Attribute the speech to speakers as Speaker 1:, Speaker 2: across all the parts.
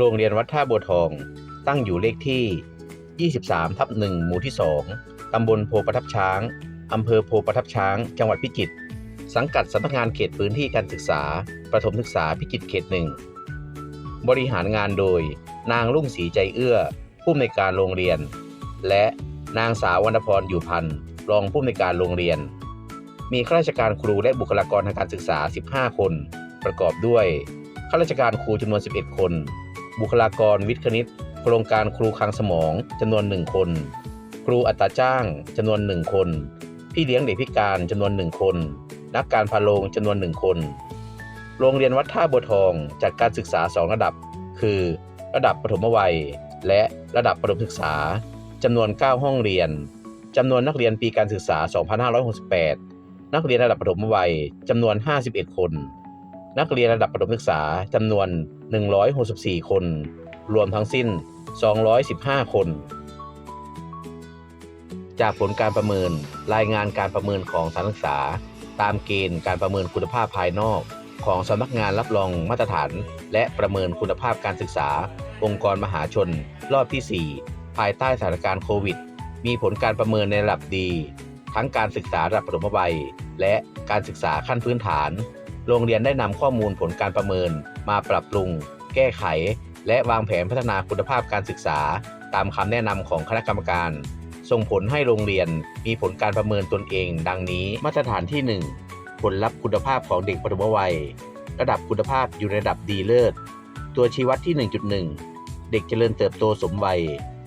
Speaker 1: โรงเรียนวัดท่าบัวทอง ตั้งอยู่เลขที่ 23 ทับ1หมู่ที่ 2 ตำบลโพประทับช้าง อำเภอโพประทับช้าง จังหวัดพิจิตร สังกัดสำนักงานเขตพื้นที่การศึกษา ประถมศึกษาพิจิตรเขตหนึ่ง บริหารงานโดย นางรุ่งศรีใจเอื้อ ผู้อำนวยการโรงเรียน และนางสาววรรณพรอยู่พันธ์รองผู้อำนวยการโรงเรียน มีข้าราชการครูและบุคลากรทางการศึกษา 15 คน ประกอบด้วยข้าราชการครูจำนวน 11 คน บุคลากรวิทย์คณิต โครงการครูคลังสมองจำนวน 1 คน ครูอัตราจ้างจำนวน 1 คน พี่เลี้ยงเด็กพิการจำนวน 1 คน นักการพาโรงจำนวน 1 คน โรงเรียนวัดท่าบัวทองจัดการศึกษา 2 ระดับ คือ ระดับปฐมวัย และระดับประถมศึกษาจำนวน 9 ห้องเรียนจำนวนนักเรียนปีการศึกษา 2568 นักเรียนระดับประถมวัยจำนวน 51 คน นักเรียนระดับประถมศึกษาจำนวน 164 คน รวมทั้งสิ้น 215 คน จากผลการประเมินรายงานการประเมินของสถานศึกษา ตามเกณฑ์การประเมินคุณภาพภายนอก ของสำนักงานรับรองมาตรฐาน และประเมินคุณภาพการศึกษา องค์กรมหาชน รอบที่ 4 ภายใต้สถานการณ์โควิด มีผลการประเมินในระดับดี ทั้งการศึกษาระดับประถมวัยและการศึกษาขั้นพื้นฐาน โรงเรียนได้นำข้อมูลผลการประเมิน มาปรับปรุง แก้ไข และวางแผนพัฒนาคุณภาพการศึกษา ตามคำแนะนำของคณะกรรมการ ส่งผลให้โรงเรียนมีผลการประเมินตนเอง ดังนี้ มาตรฐานที่ 1 ผลลัพธ์คุณภาพของเด็กปฐมวัย ระดับคุณภาพอยู่ในระดับดีเลิศ ตัวชี้วัดที่ 1.1 เด็กเจริญเติบโตสมวัย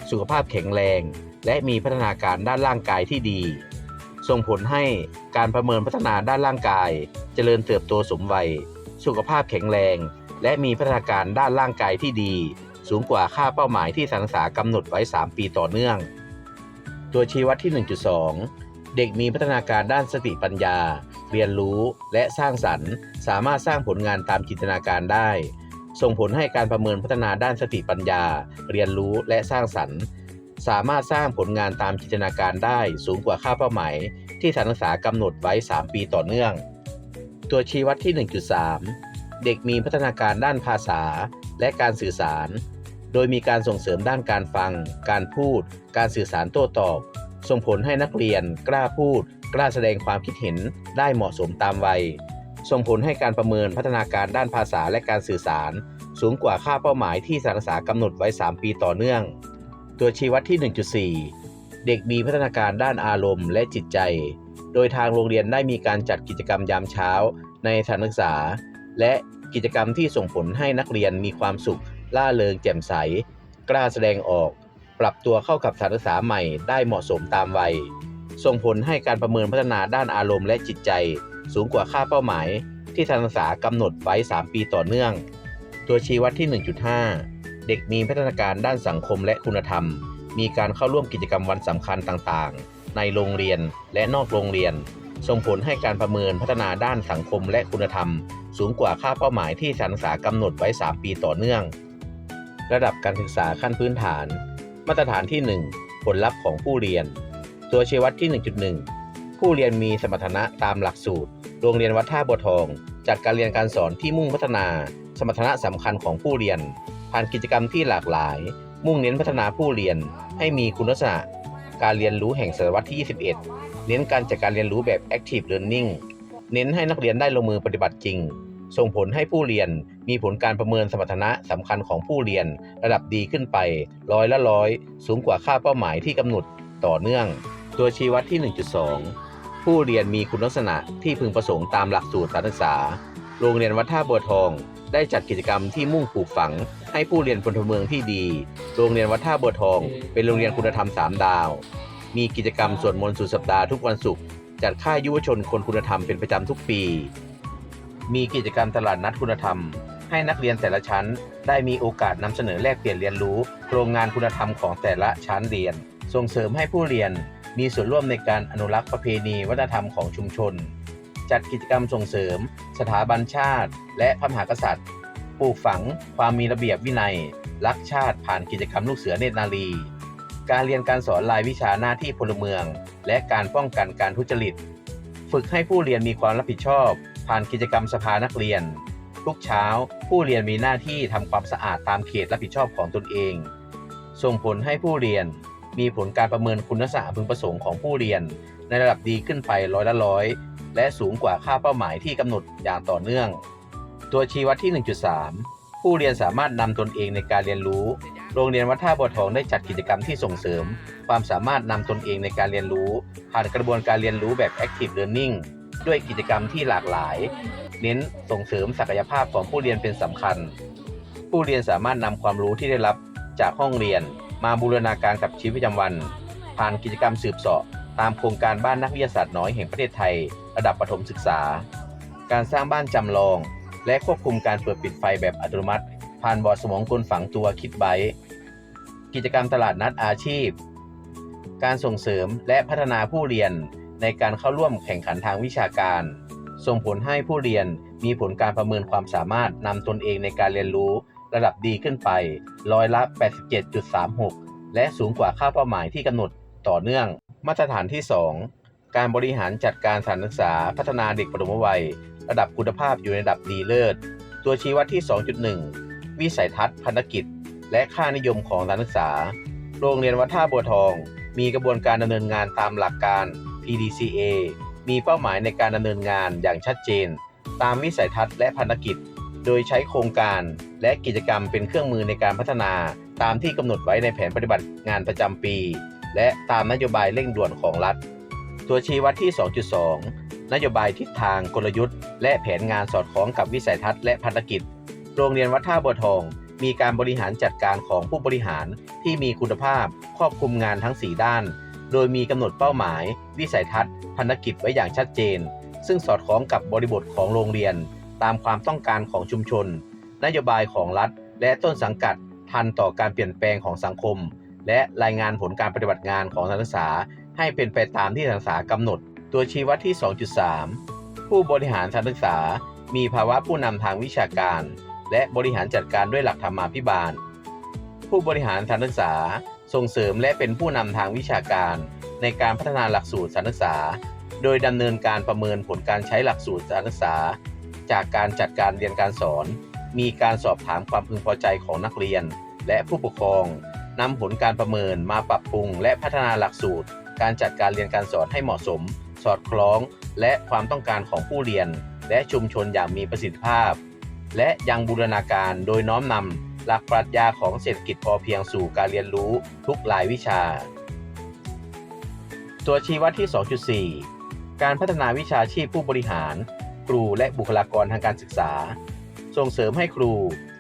Speaker 1: สุขภาพแข็งแรง และมีพัฒนาการด้านร่างกายที่ดี ส่งผลให้การประเมินพัฒนาด้านร่างกาย เจริญเติบโตสมวัย สุขภาพแข็งแรง และมีพัฒนาการด้านร่างกายที่ดี สูงกว่าค่าเป้าหมายที่สถานศึกษากำหนดไว้ 3 ปีต่อเนื่อง ตัวชี้วัดที่ 1.2 เด็กมีพัฒนาการด้านสติปัญญา เรียนรู้และสร้างสรรค์ สามารถสร้างผลงานตามจินตนาการได้ ส่งผลให้การประเมินพัฒนาด้านสติปัญญา เรียนรู้และสร้างสรรค์ สามารถสร้างผลงานตามจินตนาการได้สูงกว่าค่าเป้าหมาย ที่สถานศึกษากำหนดไว้ 3 ปีต่อเนื่อง ตัวชี้วัดที่ 1.3 เด็กมีพัฒนาการด้านภาษาและการสื่อสาร โดยมีการส่งเสริมด้านการฟัง การพูด การสื่อสารโต้ตอบ ส่งผลให้นักเรียน กล้าพูด กล้าแสดงความคิดเห็นได้เหมาะสมตามวัย ส่งผลให้การประเมินพัฒนาการด้านภาษาและการสื่อสาร สูงกว่าค่าเป้าหมายที่สถานศึกษากำหนดไว้ 3 ปีต่อเนื่อง ตัวชี้วัดที่ 1.4 เด็กมีพัฒนาการด้านอารมณ์และจิตใจ โดยทางโรงเรียนได้มีการจัดกิจกรรมยามเช้าในสถานศึกษา และกิจกรรมที่ส่งผลให้นักเรียนมีความสุข ล่าเริงแจ่มใส กล้าแสดงออก ปรับตัวเข้ากับสถานศึกษาใหม่ได้เหมาะสมตามวัย ส่งผลให้การประเมินพัฒนาด้านอารมณ์และจิตใจ สูงกว่าค่าเป้าหมาย ที่สถานศึกษากำหนดไว้ 3 ปีต่อเนื่อง ตัวชี้วัดที่ 1.5 เด็กมีพัฒนาการด้านสังคมและคุณธรรม มีการเข้าร่วมกิจกรรมวันสำคัญต่างๆ ในโรงเรียนและนอกโรงเรียน ส่งผลให้การประเมินพัฒนาด้านสังคมและคุณธรรม สูงกว่าค่าเป้าหมายที่สานศึกษากำหนดไว้ 3 ปีต่อเนื่อง ระดับการศึกษาขั้นพื้นฐาน มาตรฐานที่ 1 ผลลัพธ์ของผู้เรียน ตัวชี้วัดที่ 1.1 ผู้เรียนมีสมรรถนะตามหลักสูตร โรงเรียนวัดท่าบัวทอง จัดการเรียนการสอนที่มุ่งพัฒนา สมรรถนะสำคัญของผู้เรียน ผ่านกิจกรรมที่หลากหลาย มุ่งเน้นพัฒนาผู้เรียน ให้มีคุณลักษณะการเรียนรู้แห่งศตวรรษที่ 21 เน้นการจัดการเรียนรู้แบบ active learning เน้นให้นักเรียนได้ลงมือปฏิบัติจริง ส่งผลให้ผู้เรียนมีผลการประเมินสมรรถนะสำคัญของผู้เรียนระดับดีขึ้นไป ร้อยละร้อย สูงกว่าค่าเป้าหมายที่กำหนดต่อเนื่อง ตัวชี้วัดที่ 1.2 ผู้เรียนมีคุณลักษณะที่พึงประสงค์ตามหลักสูตรการศึกษา โรงเรียนวัดท่าบัวทอง ได้จัดกิจกรรมที่มุ่งปลูกฝัง ให้ผู้เรียนพลเมืองที่ดี โรงเรียนวัดท่าบัวทอง เป็นโรงเรียนคุณธรรม3ดาว มีกิจกรรมสวดมนต์สุดสัปดาห์ทุกวันศุกร์จัดค่ายยุวชนคนคุณธรรมเป็นประจำทุกปี มีกิจกรรมตลาดนัดคุณธรรม ให้นักเรียนแต่ละชั้น ได้มีโอกาสนำเสนอแลกเปลี่ยนเรียนรู้ โครงงานคุณธรรมของแต่ละชั้นเรียน ส่งเสริมให้ผู้เรียนมีส่วนร่วมในการอนุรักษ์ประเพณีวัฒนธรรมของชุมชน จัดกิจกรรมส่งเสริม สถาบันชาติ และพระมหากษัตริย์ ปลูกฝังความมีระเบียบวินัย รักชาติผ่านกิจกรรมลูกเสือเนตรนารี การเรียนการสอนรายวิชาหน้าที่พลเมือง และการป้องกันการทุจริต ฝึกให้ผู้เรียนมีความรับผิดชอบ ผ่านกิจกรรมสภานักเรียน ทุกเช้าผู้เรียนมีหน้าที่ทำความสะอาดตามเขตรับผิดชอบของตนเอง ส่งผลให้ผู้เรียนมีผลการประเมินคุณลักษณะพึงประสงค์ของผู้เรียน ในระดับดีขึ้นไปร้อยละร้อย และสูงกว่าค่าเป้าหมายที่กำหนดอย่างต่อเนื่อง ตัวชี้วัดที่ 1.3 ผู้เรียนสามารถนำตนเองในการเรียนรู้ โรงเรียนวัดท่าบัวทองได้จัดกิจกรรมที่ส่งเสริม ความสามารถนำตนเองในการเรียนรู้ ผ่านกระบวนการเรียนรู้แบบ Active Learning ด้วยกิจกรรมที่หลากหลาย เน้นส่งเสริมศักยภาพของผู้เรียนเป็นสำคัญ ผู้เรียนสามารถนำความรู้ที่ได้รับจากห้องเรียน มาบูรณาการกับชีวิตประจำวัน ผ่านกิจกรรมสืบเสาะตามโครงการบ้านนักวิทยาศาสตร์น้อยแห่งประเทศไทย ระดับประถมศึกษา การสร้างบ้านจำลอง และควบคุมการเปิดปิดไฟแบบอัตโนมัติ ผ่านบอร์ดสมองกลฝังตัวคิดไบกิจกรรมตลาดนัดอาชีพ การส่งเสริมและพัฒนาผู้เรียนในการเข้าร่วมแข่งขันทางวิชาการ ส่งผลให้ผู้เรียนมีผลการประเมินความสามารถนำตนเองในการเรียนรู้ระดับดีขึ้นไปร้อยละ 87.36 และสูงกว่าค่าเป้าหมายที่กำหนดต่อเนื่อง มาตรฐานที่ 2 การบริหารจัดการสถานศึกษาพัฒนาเด็กปฐมวัย ระดับคุณภาพอยู่ในระดับดีเลิศ ตัวชี้วัดที่ 2.1 วิสัยทัศน์พันธกิจ และค่านิยมของสถานศึกษา โรงเรียนวัดท่าบัวทอง มีกระบวนการดำเนินงานตามหลักการ PDCA มีเป้าหมายในการดำเนินงานอย่างชัดเจน ตามวิสัยทัศน์และพันธกิจ โดยใช้โครงการและกิจกรรมเป็นเครื่องมือในการพัฒนา ตามที่กำหนดไว้ในแผนปฏิบัติงานประจำปี และตามนโยบายเร่งด่วนของรัฐ ตัวชี้วัดที่ 2.2 นโยบายทิศทางกลยุทธ์ และแผนงานสอดคล้องกับวิสัยทัศน์และพันธกิจ โรงเรียนวัดท่าบัวทอง มีการบริหารจัดการของผู้บริหารที่มีคุณภาพครอบคลุมงานทั้ง 4 ด้าน โดยมีกำหนดเป้าหมาย วิสัยทัศน์พันธกิจไว้อย่างชัดเจน ซึ่งสอดคล้องกับบริบทของโรงเรียน ตามความต้องการของชุมชน นโยบายของรัฐ และต้นสังกัดทันต่อการเปลี่ยนแปลงของสังคม และรายงานผลการปฏิบัติงานของสถานศึกษา ให้เป็นไปตามที่สถานศึกษากำหนด ตัวชี้วัดที่ 2.3 ผู้บริหารสถานศึกษา มีภาวะผู้นำทางวิชาการ และบริหารจัดการด้วยหลักธรรมาภิบาล ผู้บริหารสถานศึกษาส่งเสริมและเป็นผู้นำทางวิชาการ ในการพัฒนาหลักสูตรสถานศึกษา โดยดำเนินการประเมินผลการใช้หลักสูตรสถานศึกษา จากการจัดการเรียนการสอน มีการสอบถามความพึงพอใจของนักเรียน และผู้ปกครองนำผลการประเมินมาปรับปรุงและพัฒนาหลักสูตร การจัดการเรียนการสอนให้เหมาะสม สอดคล้อง และความต้องการของผู้เรียน และชุมชนอย่างมีประสิทธิภาพ และยังบูรณาการโดยน้อมนำหลักปรัชญาของเศรษฐกิจพอเพียงสู่การเรียนรู้ทุกรายวิชา ตัวชี้วัดที่ 2.4 การพัฒนาวิชาชีพผู้บริหาร ครูและบุคลากรทางการศึกษา ส่งเสริมให้ครู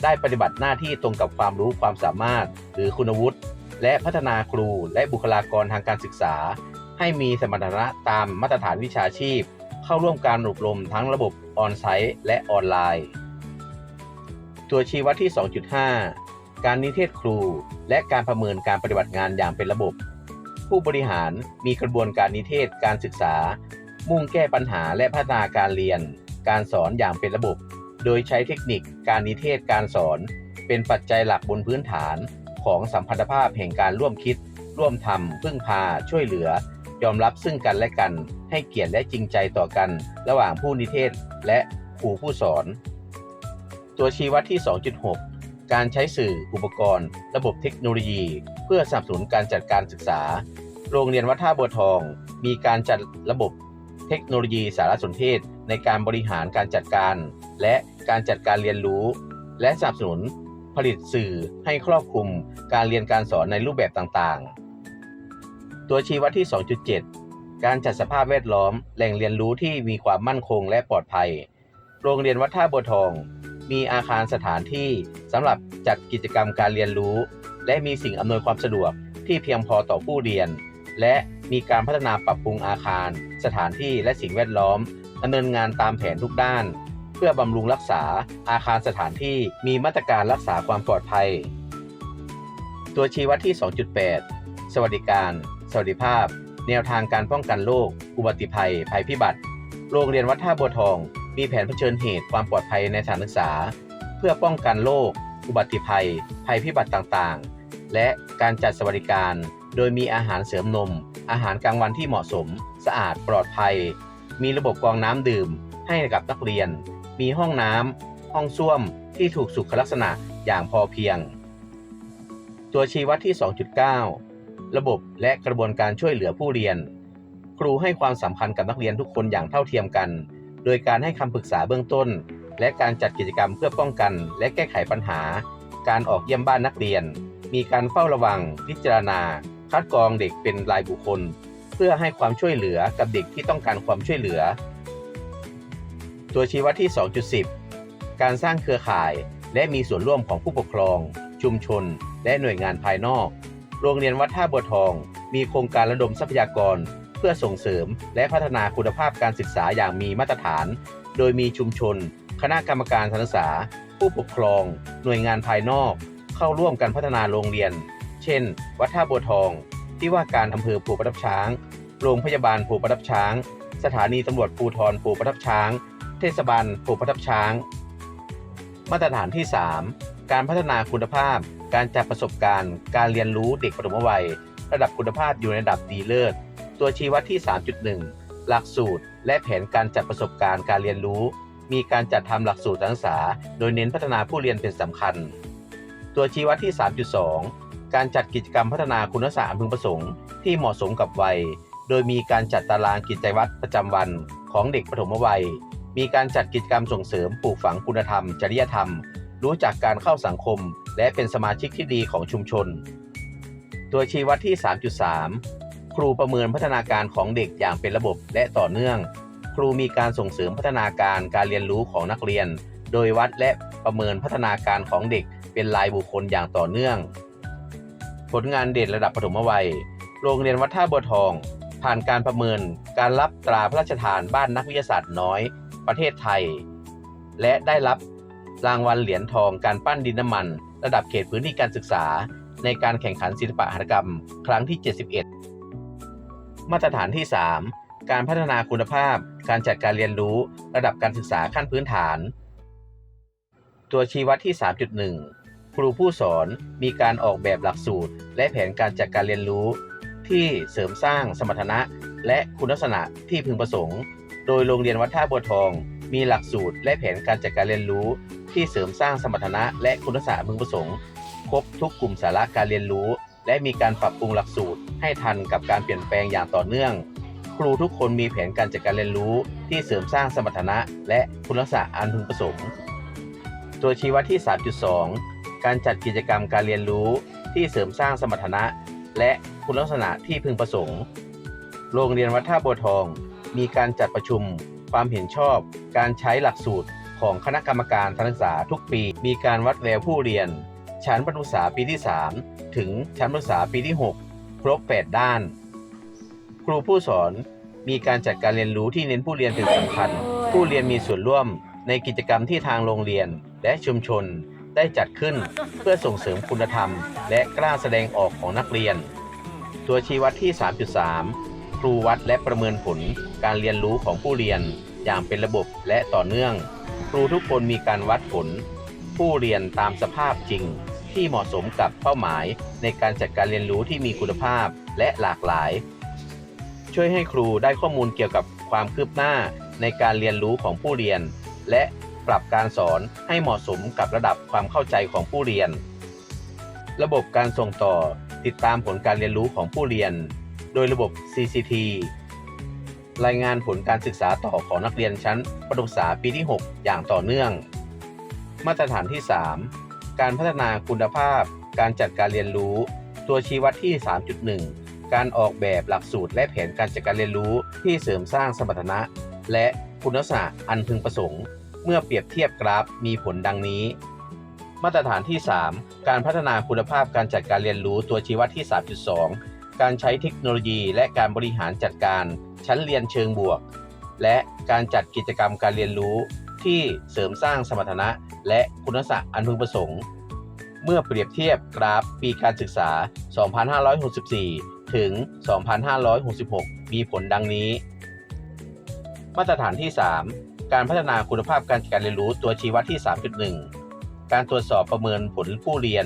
Speaker 1: ได้ปฏิบัติหน้าที่ตรงกับความรู้ความสามารถ หรือคุณวุฒิ และพัฒนาครูและบุคลากรทางการศึกษา ให้มีสมรรถนะตามมาตรฐานวิชาชีพ เข้าร่วมการอบรมทั้งระบบออนไซต์และออนไลน์ ตัวชี้วัดที่ 2.5 การนิเทศครู และการประเมินการปฏิบัติงานอย่างเป็นระบบ ผู้บริหารมีกระบวนการนิเทศการศึกษา มุ่งแก้ปัญหาและพัฒนาการเรียน การสอนอย่างเป็นระบบ โดยใช้เทคนิคการนิเทศการสอน เป็นปัจจัยหลักบนพื้นฐาน ของสัมพันธภาพแห่งการร่วมคิด ร่วมทำพึ่งพาช่วยเหลือ ยอมรับซึ่งกันและกัน ให้เกียรติและจริงใจต่อกัน ระหว่างผู้นิเทศและครูผู้สอน ตัวชี้วัดที่ 2.6 การใช้สื่ออุปกรณ์ ระบบเทคโนโลยี เพื่อสนับสนุนการจัดการศึกษา โรงเรียนวัดท่าบัวทอง มีการจัดระบบเทคโนโลยีสารสนเทศ ในการบริหารการจัดการ และการจัดการเรียนรู้ และสนับสนุน ผลิตสื่อให้ครอบคลุมการเรียนการสอนในรูปแบบต่างๆ ตัวชี้วัดที่ 2.7 การจัดสภาพแวดล้อม แหล่งเรียนรู้ที่มีความมั่นคงและปลอดภัย โรงเรียนวัดท่าบัวทอง มีอาคารสถานที่สำหรับจัดกิจกรรมการเรียนรู้ และมีสิ่งอำนวยความสะดวกที่เพียงพอต่อผู้เรียน และมีการพัฒนาปรับปรุงอาคาร สถานที่และสิ่งแวดล้อมดำเนินงานตามแผนทุกด้าน พื่อบำรุงรักษาอาคารสถานที่มีมาตรการรักษาความปลอดภัย ตัวชี้วัดที่ 2.8 สวัสดิการ สวัสดิภาพ แนวทางการป้องกันโรคอุบัติภัย ภัยพิบัติ โรงเรียนวัดท่าบัวทอง มีแผนเผชิญเหตุความปลอดภัยในสถานศึกษา เพื่อป้องกันโรคอุบัติภัย ภัยพิบัติต่างๆ และการจัดสวัสดิการ โดยมีอาหารเสริมนม อาหารกลางวันที่เหมาะสม สะอาดปลอดภัย มีระบบกรองน้ำดื่มให้กับนักเรียน มีห้องน้ำห้องส้วมที่ถูกสุขลักษณะอย่างพอเพียง ตัวชี้วัดที่ 2.9 ระบบและกระบวนการช่วยเหลือผู้เรียน ครูให้ความสำคัญกับนักเรียนทุกคนอย่างเท่าเทียมกัน โดยการให้คำปรึกษาเบื้องต้น และการจัดกิจกรรมเพื่อป้องกัน และแก้ไขปัญหา การออกเยี่ยมบ้านนักเรียน มีการเฝ้าระวัง พิจารณา คัดกรองเด็กเป็นรายบุคคล เพื่อให้ความช่วยเหลือกับเด็กที่ต้องการความช่วยเหลือ ตัวชี้วัดที่ 2.10 การสร้างเครือข่ายและมีส่วนร่วมของผู้ปกครอง ชุมชน และหน่วยงานภายนอก โรงเรียนวัดท่าบัวทอง มีโครงการระดมทรัพยากร เพื่อส่งเสริม และพัฒนาคุณภาพการศึกษาอย่างมีมาตรฐาน โดยมีชุมชน คณะกรรมการสถานศึกษา ผู้ปกครอง หน่วยงานภายนอก เข้าร่วมกันพัฒนาโรงเรียน เช่น วัดท่าบัวทอง ที่ว่าการอำเภอภูประทับช้าง โรงพยาบาลภูประทับช้าง สถานีตำรวจภูธรภูประทับช้าง เทศบาลภูประทับช้าง มาตรฐานที่ 3 การพัฒนาคุณภาพ การจัดประสบการณ์ การเรียนรู้เด็กปฐมวัย ระดับคุณภาพอยู่ในระดับดีเลิศ ตัวชี้วัดที่ 3.1 หลักสูตร และแผนการจัดประสบการณ์การเรียนรู้ มีการจัดทำหลักสูตรการศึกษา โดยเน้นพัฒนาผู้เรียนเป็นสำคัญ ตัวชี้วัดที่ 3.2 การจัดกิจกรรมพัฒนาคุณลักษณะพึงประสงค์ ที่เหมาะสมกับวัย โดยมีการจัดตารางกิจวัตรประจำวันของเด็กปฐมวัย มีการจัดกิจกรรมส่งเสริมปลูกฝังคุณธรรม จริยธรรม รู้จักการเข้าสังคม และเป็นสมาชิกที่ดีของชุมชน ตัวชี้วัดที่ 3.3 ครูประเมินพัฒนาการของเด็กอย่างเป็นระบบและต่อเนื่อง ครูมีการส่งเสริมพัฒนาการการเรียนรู้ของนักเรียน โดยวัดและประเมินพัฒนาการของเด็กเป็นรายบุคคลอย่างต่อเนื่อง ผลงานเด่นระดับปฐมวัย โรงเรียนวัดท่าบัวทอง ผ่านการประเมินการรับตราพระราชทานบ้านนักวิทยาศาสตร์น้อย ประเทศไทย และได้รับรางวัลเหรียญทองการปั้นดินน้ำมัน ระดับเขตพื้นที่การศึกษา ในการแข่งขันศิลปะหัตถกรรม ครั้งที่ 71 มาตรฐานที่ 3 การพัฒนาคุณภาพ การจัดการเรียนรู้ ระดับการศึกษาขั้นพื้นฐาน ตัวชี้วัดที่ 3.1 ครูผู้สอนมีการออกแบบหลักสูตร และแผนการจัดการเรียนรู้ ที่เสริมสร้างสมรรถนะ และคุณลักษณะที่พึงประสงค์ โดยโรงเรียนวัดท่าบัวทอง มีหลักสูตรและแผนการจัดการเรียนรู้ ที่เสริมสร้างสมรรถนะและคุณลักษณะพึงประสงค์ ครบทุกกลุ่มสาระการเรียนรู้ และมีการปรับปรุงหลักสูตร ให้ทันกับการเปลี่ยนแปลงอย่างต่อเนื่อง ครูทุกคนมีแผนการจัดการเรียนรู้ ที่เสริมสร้างสมรรถนะ และคุณลักษณะอันพึงประสงค์ตัวชี้วัดที่ 3.2 การจัดกิจกรรมการเรียนรู้ ที่เสริมสร้างสมรรถนะ และคุณลักษณะที่พึงประสงค์ โรงเรียนวัดท่าบัวทอง มีการจัดประชุมความเห็นชอบ การใช้หลักสูตรของคณะกรรมการการศึกษาทุกปี มีการวัดแววผู้เรียน ชั้นประถมศึกษาปีที่ 3 ถึงชั้นประถมศึกษาปีที่ 6 ครบ 8 ด้าน ครูผู้สอนมีการจัดการเรียนรู้ที่เน้นผู้เรียนเป็นสำคัญ ผู้เรียนมีส่วนร่วมในกิจกรรมที่ทางโรงเรียนและชุมชนได้จัดขึ้นเพื่อส่งเสริมคุณธรรม และกล้าแสดงออกของนักเรียน ตัวชี้วัดที่ 3.3 รูวัดและประเมินผลการเรียนรู้ของผู้เรียนอย่างเป็นระบบและต่อเนื่อง ครูทุกคนมีการวัดผล ผู้เรียนตามสภาพจริง ที่เหมาะสมกับเป้าหมายในการจัดการเรียนรู้ที่มีคุณภาพและหลากหลาย ช่วยให้ครูได้ข้อมูลเกี่ยวกับความคืบหน้าในการเรียนรู้ของผู้เรียน และปรับการสอนให้เหมาะสมกับระดับความเข้าใจของผู้เรียน ระบบการส่งต่อติดตามผลการเรียนรู้ของผู้เรียน ดยระบบ CCT รายงานผลการศึกษาต่อของนักเรียนชั้นประถมศึกษาปีที่ 6 อย่างต่อเนื่อง มาตรฐานที่ 3 การพัฒนาคุณภาพ การจัดการเรียนรู้ ตัวชี้วัดที่ 3.1 การออกแบบหลักสูตรและแผนการจัดการเรียนรู้ที่เสริมสร้างสมรรถนะ และคุณลักษณะอันพึงประสงค์ เมื่อเปรียบเทียบกราฟมีผลดังนี้ มาตรฐานที่ 3 การพัฒนาคุณภาพการจัดการเรียนรู้ตัวชี้วัดที่ 3.2 การใช้เทคโนโลยี และการบริหารจัดการชั้นเรียนเชิงบวก และการจัดกิจกรรมการเรียนรู้ที่เสริมสร้างสมรรถนะ และคุณลักษณะอันพึงประสงค์ เมื่อเปรียบเทียบกราฟปีการศึกษา 2564 ถึง 2566 มีผลดังนี้ มาตรฐานที่ 3 การพัฒนาคุณภาพการจัดการเรียนรู้ตัวชี้วัดที่ 3.1 การตรวจสอบประเมินผลผู้เรียน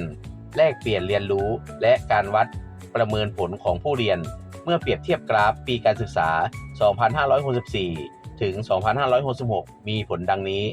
Speaker 1: แลกเปลี่ยนเรียนรู้ และการวัด ประเมินผลของผู้เรียน เมื่อเปรียบเทียบกราฟปีการศึกษา 2564 ถึง 2566 มีผลดังนี้